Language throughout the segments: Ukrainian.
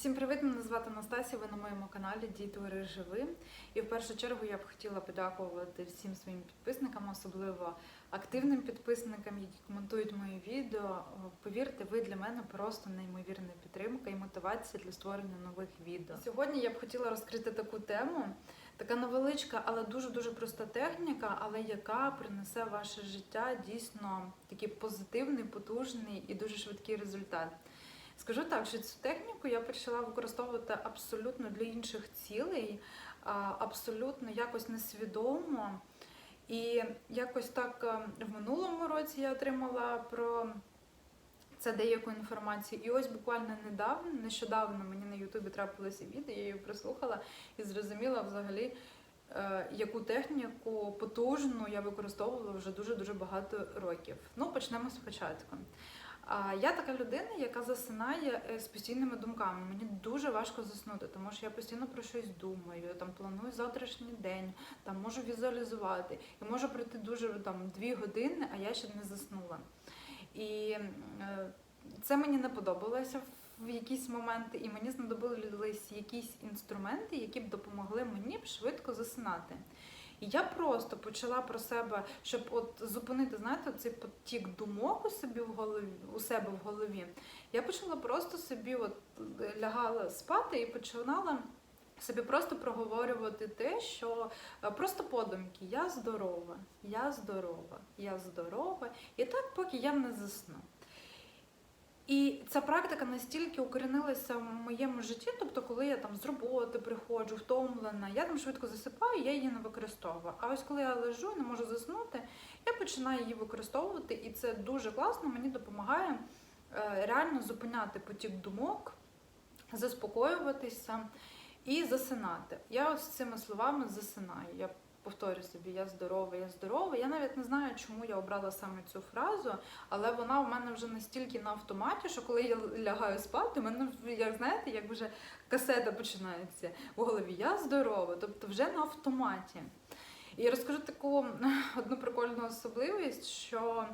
Всім привіт! Мене звати Настасія. Ви на моєму каналі Діти живи. І в першу чергу я б хотіла подякувати всім своїм підписникам, особливо активним підписникам, які коментують мої відео. Повірте, ви для мене просто неймовірна підтримка і мотивація для створення нових відео. Сьогодні я б хотіла розкрити таку тему. Така невеличка, але дуже-дуже проста техніка, але яка принесе ваше життя дійсно такий позитивний, потужний і дуже швидкий результат. Скажу так, що цю техніку я почала використовувати абсолютно для інших цілей, абсолютно якось несвідомо. І якось так е, в минулому році я отримала про це деяку інформацію. І ось буквально недавно, нещодавно мені на Ютубі трапилося відео, я її прослухала і зрозуміла взагалі, е, яку техніку потужну я використовувала вже дуже-дуже багато років. Ну, почнемо спочатку. Я така людина, яка засинає е, з постійними думками. Мені дуже важко заснути, тому що я постійно про щось думаю, там планую завтрашній день, там можу візуалізувати. І може пройти дуже там дві години, а я ще не заснула. І е, це мені не подобалося в якісь моменти, і мені знадобились якісь інструменти, які б допомогли мені швидко засинати. І я просто почала про себе, щоб от зупинити, знаєте, цей потік думок у собі в голові, у себе в голові. Я почала просто собі от лягала спати і починала собі просто проговорювати те, що е, просто подумки я здорова, я здорова, я здорова. І так, поки я не засну. І ця практика настільки укорінилася в моєму житті, тобто, коли я там з роботи приходжу, втомлена, я там швидко засипаю, я її не використовую. А ось коли я лежу, не можу заснути, я починаю її використовувати, і це дуже класно, мені допомагає е, реально зупиняти потік думок, заспокоюватися і засинати. Я ось цими словами засинаю. Я повторюю собі, я здорова, я здорова. Я навіть не знаю, чому я обрала саме цю фразу, але вона в мене вже настільки на автоматі, що коли я лягаю спати, у мене як знаєте, як вже касета починається в голові. Я здорова, тобто вже на автоматі. І розкажу таку одну прикольну особливість, що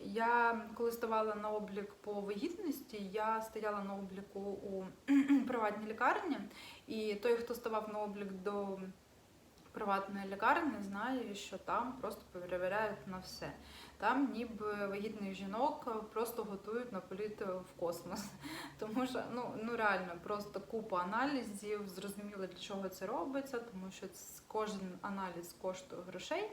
я коли ставала на облік по вагітності, я стояла на обліку у приватній лікарні, і той, хто ставав на облік до приватної лікарні знаю, що там просто перевіряють на все. Там ніби вагітних жінок просто готують на політ в космос. Тому що ну ну реально просто купа аналізів, зрозуміло для чого це робиться, тому що кожен аналіз коштує грошей.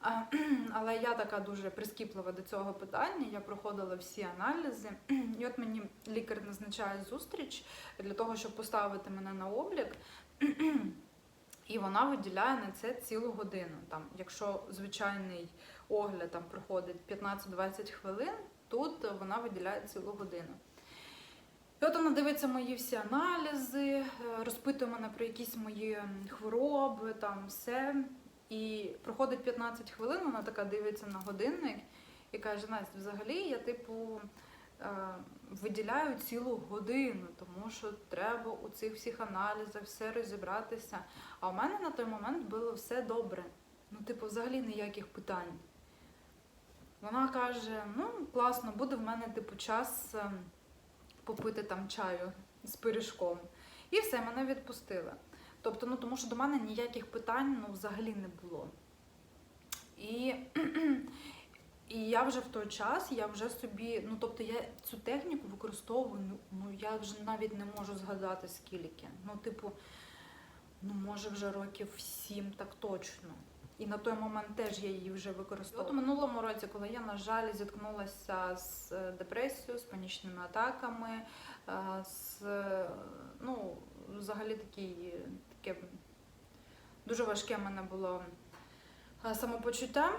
Але я така дуже прискіплива до цього питання. Я проходила всі аналізи, і от мені лікар назначає зустріч для того, щоб поставити мене на облік. І вона виділяє на це цілу годину. Там, Якщо звичайний огляд там проходить 15-20 хвилин, тут вона виділяє цілу годину. І от вона дивиться мої всі аналізи, е, розпитує мене про якісь мої хвороби, там все. І проходить 15 хвилин, вона така дивиться на годинник і каже: Настя, взагалі я, типу, Е, виділяю цілу годину, тому що треба у цих всіх аналізах все розібратися. А у мене на той момент було все добре. Ну, типу, взагалі ніяких питань. Вона каже: ну, класно, буде в мене типу час е, попити там чаю з пиріжком. І все, мене відпустили. Тобто, ну тому що до мене ніяких питань ну, взагалі не було. І і я вже в той час, я вже собі, ну тобто я цю техніку використовую, ну, ну я вже навіть не можу згадати скільки. Ну, типу, ну може вже років сім, так точно. І на той момент теж я її вже використовувала. От у минулому році, коли я, на жаль, зіткнулася з е, депресією, з панічними атаками, е, з ну, взагалі такі, таке дуже важке в мене було е, самопочуття.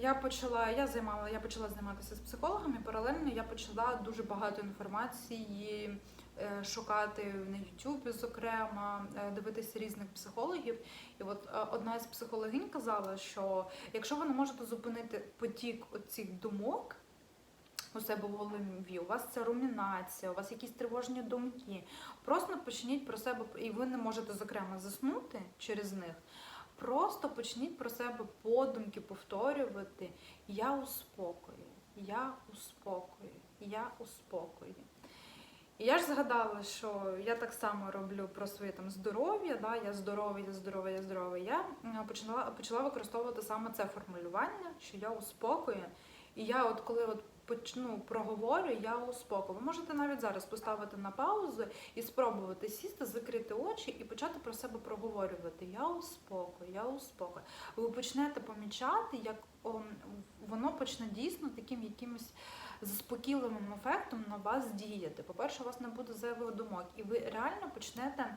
Я почала, я займала, я почала займатися з психологами. Паралельно я почала дуже багато інформації е, шукати на Ютубі, зокрема, е, дивитися різних психологів. І от е, одна із психологинь казала, що якщо ви не можете зупинити потік оцих думок у себе в голові, у вас це румінація, у вас якісь тривожні думки, просто почніть про себе, і ви не можете зокрема заснути через них. Просто почніть про себе подумки повторювати Я у спокої, я у спокої, я у спокої. І я ж згадала, що я так само роблю про своє там здоров'я, да, я здоровий, я здоровий, я здоровий. Я почала, почала використовувати саме це формулювання, що я у спокої. І я, от коли от почну проговорю, я у спокою. Ви можете навіть зараз поставити на паузу і спробувати сісти, закрити очі і почати про себе проговорювати. Я у спокої, я у спокої. Ви почнете помічати, як о, воно почне дійсно таким якимось заспокійливим ефектом на вас діяти. По-перше, у вас не буде зайвих думок, і ви реально почнете.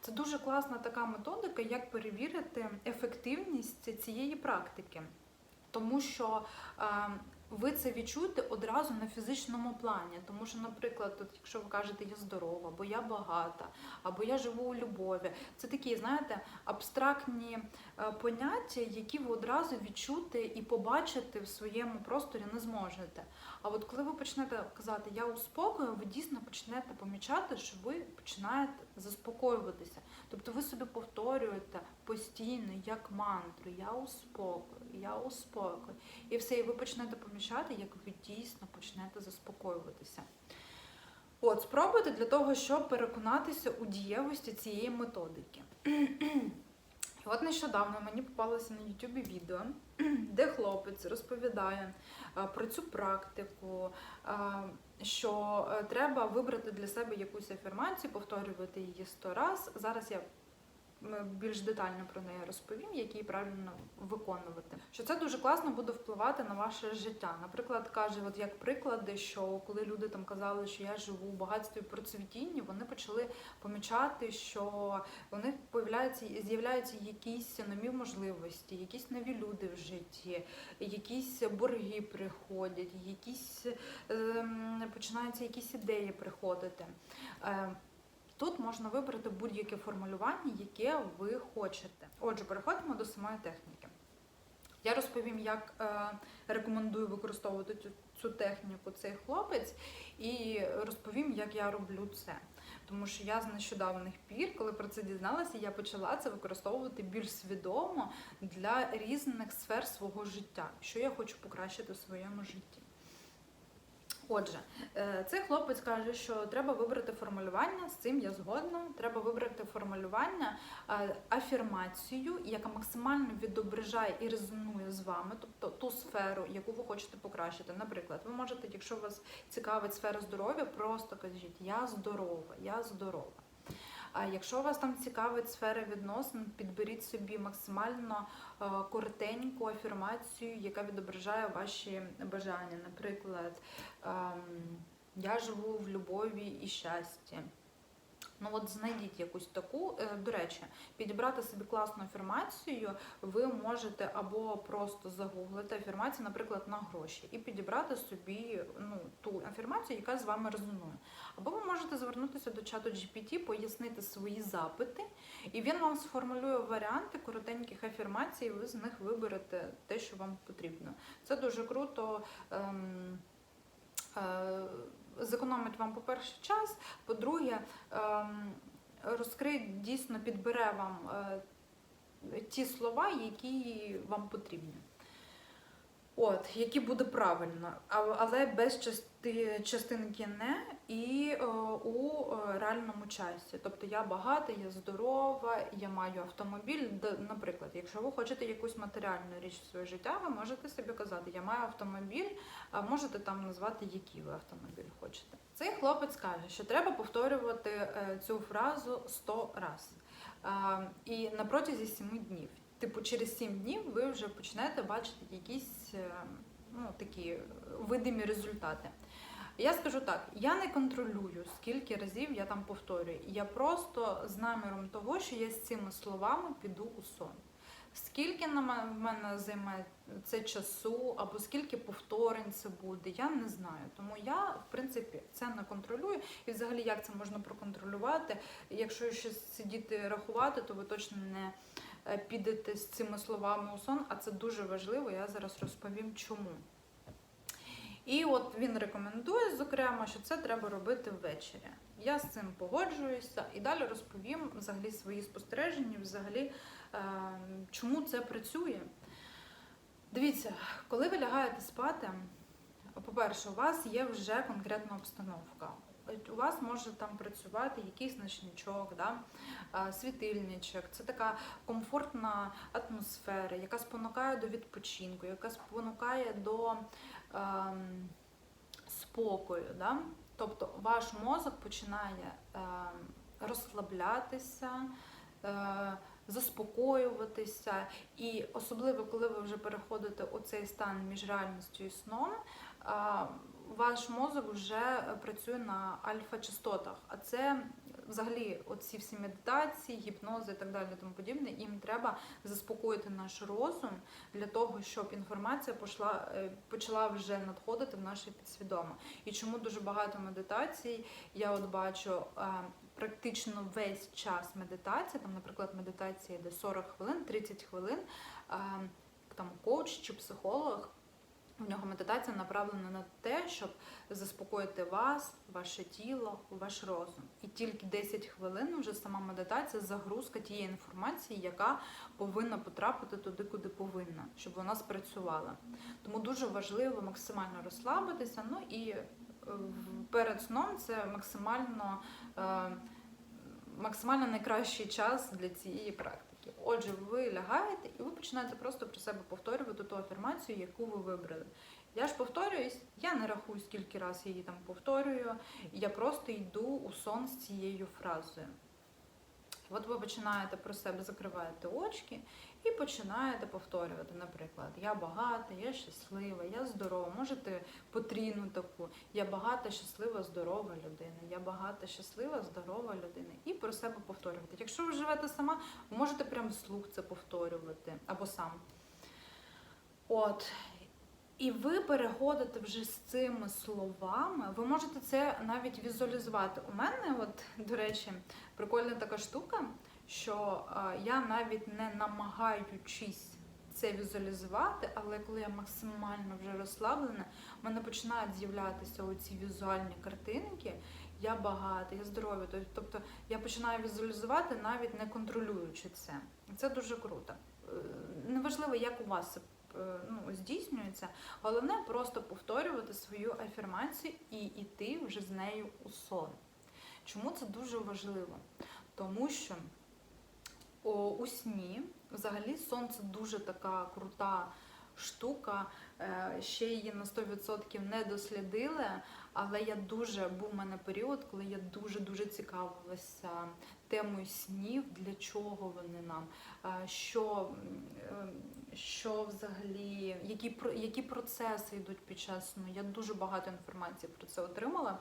Це дуже класна така методика, як перевірити ефективність цієї практики. Тому що е, ви це відчуєте одразу на фізичному плані. Тому що, наприклад, от, якщо ви кажете я здорова, або я багата, або я живу у любові, це такі, знаєте, абстрактні е, поняття, які ви одразу відчути і побачити в своєму просторі не зможете. А от коли ви почнете казати Я у спокою, ви дійсно почнете помічати, що ви починаєте заспокоюватися. Тобто ви собі повторюєте постійно як мантру Я у спокою, я у спокою. І все, і ви почнете помічати, як ви дійсно почнете заспокоюватися. От, спробуйте для того, щоб переконатися у дієвості цієї методики. От нещодавно мені попалося на Ютубі відео, де хлопець розповідає е, про цю практику, е, що е, треба вибрати для себе якусь афірмацію, повторювати її сто раз. Зараз я більш детально про неї розповім, як її правильно виконувати. Що це дуже класно буде впливати на ваше життя. Наприклад, каже, от як приклади, що коли люди там казали, що я живу у багатстві процвітінні, вони почали помічати, що у них з'являються якісь нові можливості, якісь нові люди в житті, якісь борги приходять, якісь ем, починаються якісь ідеї приходити. Е, Тут можна вибрати будь-яке формулювання, яке ви хочете. Отже, переходимо до самої техніки. Я розповім, як е, рекомендую використовувати цю, техніку цей хлопець, і розповім, як я роблю це. Тому що я з нещодавних пір, коли про це дізналася, я почала це використовувати більш свідомо для різних сфер свого життя, що я хочу покращити в своєму житті. Отже, е, цей хлопець каже, що треба вибрати формулювання, з цим я згодна. Треба вибрати формулювання, е, афірмацію, яка максимально відображає і резонує з вами, тобто ту сферу, яку ви хочете покращити. Наприклад, ви можете, якщо вас цікавить сфера здоров'я, просто кажіть Я здорова, я здорова. А якщо вас там цікавить сфера відносин, підберіть собі максимально е, коротеньку афірмацію, яка відображає ваші бажання. Наприклад, ем, я живу в любові і щасті. Ну от знайдіть якусь таку. Е, До речі, підібрати собі класну афірмацію ви можете або просто загуглити афірмацію, наприклад, на гроші, і підібрати собі ну, ту афірмацію, яка з вами резонує. Або ви можете звернутися до чату GPT, пояснити свої запити, і він вам сформулює варіанти коротеньких афірмацій, і ви з них виберете те, що вам потрібно. Це дуже круто. Ем, е, Зекономить вам, по-перше, час, по-друге, ем, розкриє, дійсно підбере вам е, ті слова, які вам потрібні. От, які буде правильно, але без частинки не і е, у е, реальному часі. Тобто я багата, я здорова, я маю автомобіль. Наприклад, якщо ви хочете якусь матеріальну річ в своє життя, ви можете собі казати, я маю автомобіль, а можете там назвати, який ви автомобіль хочете. Цей хлопець каже, що треба повторювати е, цю фразу 100 разів. І на протязі 7 днів. Типу, через 7 днів ви вже почнете бачити якісь ну, такі видимі результати. Я скажу так: я не контролюю, скільки разів я там повторюю. Я просто з наміром того, що я з цими словами піду у сон. Скільки на мене займе це часу, або скільки повторень це буде, я не знаю. Тому я, в принципі, це не контролюю. І взагалі, як це можна проконтролювати? Якщо щось сидіти рахувати, то ви точно не е, підете з цими словами у сон, а це дуже важливо. Я зараз розповім чому. І от він рекомендує, зокрема, що це треба робити ввечері. Я з цим погоджуюся і далі розповім взагалі свої спостереження, взагалі, е, чому це працює. Дивіться, коли ви лягаєте спати, по-перше, у вас є вже конкретна обстановка. у вас може там працювати якийсь ночничок, да? світильничок. Це така комфортна атмосфера, яка спонукає до відпочинку, яка спонукає до спокою. Да? Тобто ваш мозок починає ем, розслаблятися. Е, заспокоюватися, і особливо, коли ви вже переходите у цей стан між реальністю і сном, а, ваш мозок вже працює на альфа-частотах. А це взагалі оці всі медитації, гіпнози і так далі, тому подібне, їм треба заспокоїти наш розум для того, щоб інформація пошла, е, почала вже надходити в наше підсвідоме. І чому дуже багато медитацій я от бачу. е, Практично весь час медитації, там, наприклад, медитація йде 40 хвилин, 30 хвилин, е, там коуч чи психолог у нього медитація направлена на те, щоб заспокоїти вас, ваше тіло, ваш розум. І тільки 10 хвилин вже сама медитація, загрузка тієї інформації, яка повинна потрапити туди, куди повинна, щоб вона спрацювала. Тому дуже важливо максимально розслабитися. Ну і е, перед сном це максимально, е, максимально найкращий час для цієї практики. Отже, ви лягаєте і ви починаєте просто про себе повторювати ту афірмацію, яку ви вибрали. Я ж повторююсь, я не рахую, скільки раз її там повторюю, я просто йду у сон з цією фразою. От ви починаєте про себе закриваєте очки і починаєте повторювати, наприклад, я багата, я щаслива, я здорова. Можете потрійну таку, я багата, щаслива, здорова людина, я багата, щаслива, здорова людина. І про себе повторювати. Якщо ви живете сама, можете прямо вслух це повторювати або сам. От. І ви переходите вже з цими словами, ви можете це навіть візуалізувати. У мене, от, до речі, прикольна така штука, що е, я навіть не намагаючись це візуалізувати, але коли я максимально вже розслаблена, в мене починають з'являтися оці візуальні картинки. Я багата, я здорова. Тобто я починаю візуалізувати, навіть не контролюючи це. Це дуже круто. Е, Неважливо, як у вас це ну, здійснюється. Головне просто повторювати свою афірмацію і йти вже з нею у сон. Чому це дуже важливо? Тому що у сні взагалі сон це дуже така крута штука. Е, Ще її на 100% не дослідили, але я дуже був у мене період, коли я дуже-дуже цікавилася темою снів, для чого вони нам, е, що, е, що взагалі, які, які процеси йдуть під час сну. Я дуже багато інформації про це отримала.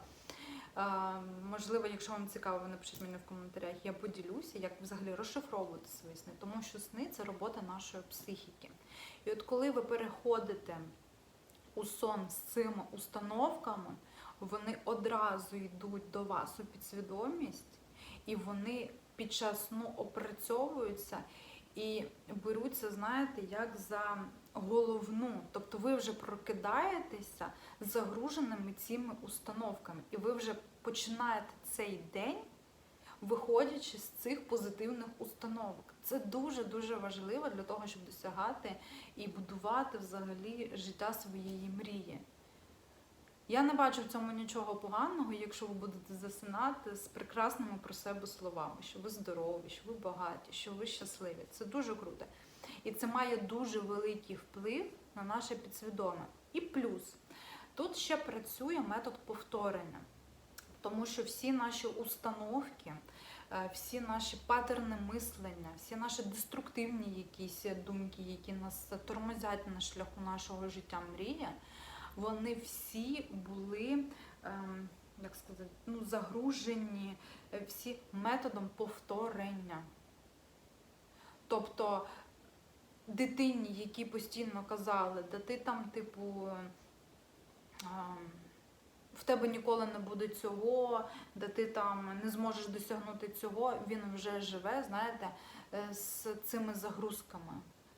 Можливо, якщо вам цікаво, напишіть мені в коментарях, я поділюся, як взагалі розшифровувати свої сни, тому що сни це робота нашої психіки. І от коли ви переходите у сон з цими установками, вони одразу йдуть до вас у підсвідомість, і вони під час сну опрацьовуються і беруться, знаєте, як за головну. Тобто ви вже прокидаєтеся загруженими цими установками, і ви вже починаєте цей день, виходячи з цих позитивних установок. Це дуже-дуже важливо для того, щоб досягати і будувати взагалі життя своєї мрії. Я не бачу в цьому нічого поганого, якщо ви будете засинати з прекрасними про себе словами, що ви здорові, що ви багаті, що ви щасливі. Це дуже круто. І це має дуже великий вплив на наше підсвідоме. І плюс, тут ще працює метод повторення, тому що всі наші установки, е, всі наші патерни мислення, всі наші деструктивні якісь думки, які нас тормозять на шляху нашого життя мрії, вони всі були, ем, як сказати, ну, загружені всі методом повторення. Тобто дитині, які постійно казали, да ти там, типу, ем, в тебе ніколи не буде цього, да ти там не зможеш досягнути цього, він вже живе, знаєте, е, з цими загрузками.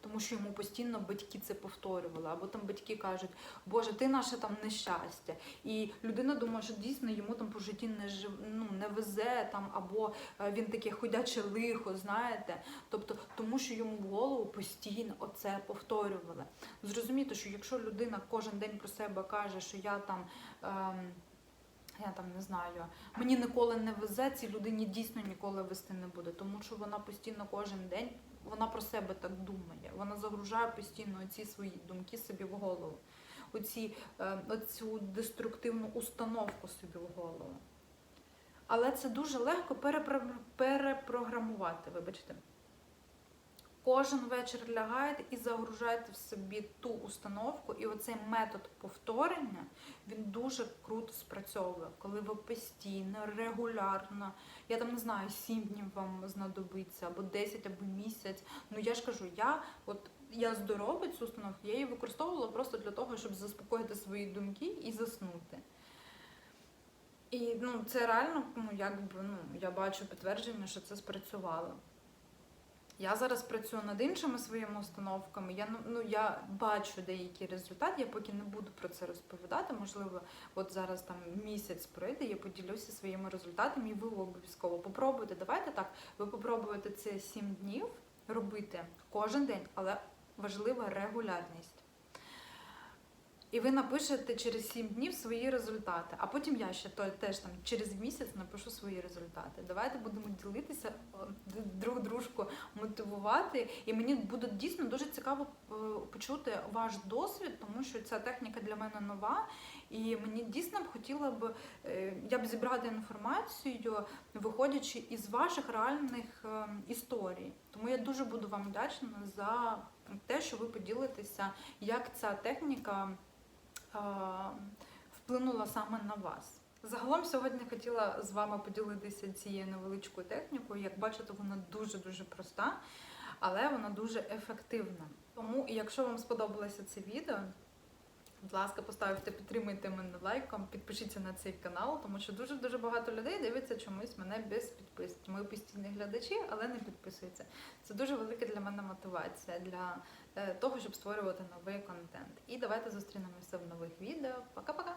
Тому що йому постійно батьки це повторювали, або там батьки кажуть, Боже, ти наше там нещастя. І людина думає, що дійсно йому там по житті не жив, ну, не везе там, або е, він таке ходяче лихо, знаєте. Тобто, тому що йому в голову постійно оце повторювали. Зрозуміти, що якщо людина кожен день про себе каже, що я там. Ем, я там не знаю, мені ніколи не везе, цій людині дійсно ніколи вести не буде, тому що вона постійно кожен день вона про себе так думає. Вона загружає постійно ці свої думки собі в голову, оці, е, оцю деструктивну установку собі в голову. Але це дуже легко перепро- перепрограмувати, вибачте. Кожен вечір лягаєте і загружаєте в собі ту установку, і оцей метод повторення він дуже круто спрацьовує, коли ви постійно, регулярно, я там не знаю, 7 днів вам знадобиться, або 10, або місяць. Ну я ж кажу, я от я здорова цю установку, я її використовувала просто для того, щоб заспокоїти свої думки і заснути. І ну, це реально, ну, якби, ну, я бачу підтвердження, що це спрацювало. Я зараз працюю над іншими своїми установками. Я ну, ну я бачу деякі результати. Я поки не буду про це розповідати. Можливо, от зараз там місяць пройде, я поділюся своїми результатами, і ви обов'язково попробуйте. Давайте так. Ви попробуєте це 7 днів робити кожен день, але важлива регулярність. І ви напишете через 7 днів свої результати, а потім я ще то, теж там через місяць напишу свої результати. Давайте будемо ділитися, друг дружку мотивувати. І мені буде дійсно дуже цікаво е, почути ваш досвід, тому що ця техніка для мене нова. І мені дійсно б хотіла б е, я б зібрати інформацію, виходячи із ваших реальних е, історій. Тому я дуже буду вам вдячна за те, що ви поділитеся, як ця техніка вплинула саме на вас. Загалом сьогодні хотіла з вами поділитися цією невеличкою технікою. Як бачите, вона дуже-дуже проста, але вона дуже ефективна. Тому, якщо вам сподобалося це відео, будь ласка, поставте, підтримуйте мене лайком, підпишіться на цей канал, тому що дуже-дуже багато людей дивиться чомусь мене без підписки. Мої постійні глядачі, але не підписуються. Це дуже велика для мене мотивація для того, щоб створювати новий контент. І давайте зустрінемося в нових відео. Пока-пока!